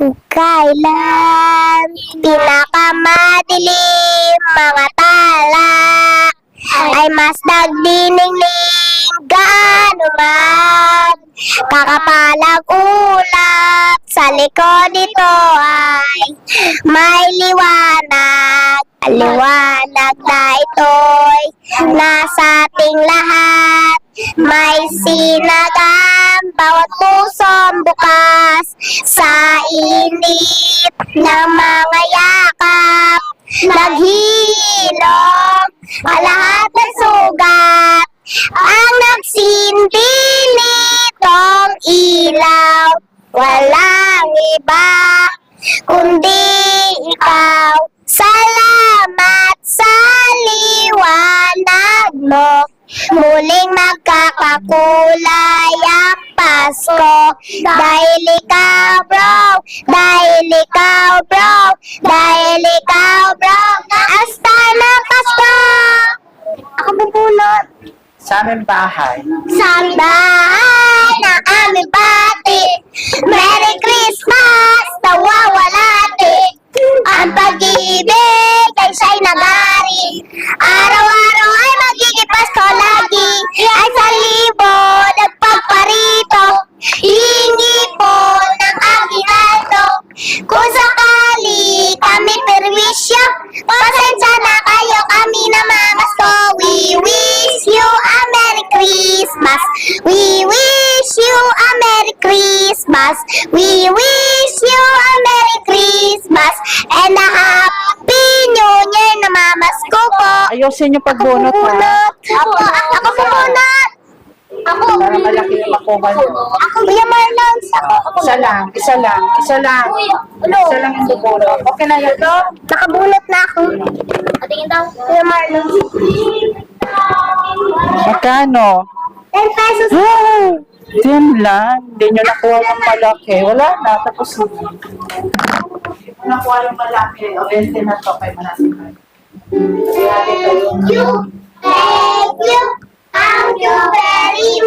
Kung kailan pinakamadilim mga tala? Ay mas nagdiningning gaano man kakapalang ulap sa likod nito ay may liwanag. Liwanag na ito'y nasa ating lahat. May sinagam bawat pusong bukas sa init ng mga yakap. Naghilom lahat ng sugat. Ang nagsindi nitong ilaw walang iba kundi ikaw. Salamat sa liwanag mo. Muling magkakakulay ang Pasko dahil ikaw bro. Dahil ikaw bro. Dahil ikaw bro. Ang star ng Pasko. Ako bubunot Sa aming bahay, sa bahay ng aming pati. Merry Christmas, Christmas. We wish you a Merry Christmas. We wish you a Merry Christmas and a Happy New Year na mamasko po. ayusin yung pagbunot ha. Bunot. Ako, ako bumunot. Ako. Para malaki yung makuha nyo. Ako, Kuya Marlon. Ako. ako. Isa lang, isa lang, isa lang. Isa lang yung bubunot. Okay na yun, no? Nakabunot na ako. Patingin daw. Kuya Marlon. Magkano? 10 pesos. Wow! Yan lang. Hindi nyo nakuha yung malaki. Wala na. Tapos na. Nakuha yung malaki. O, 20 na to. Kaya manasip ka. Thank you. Thank you. Thank you very.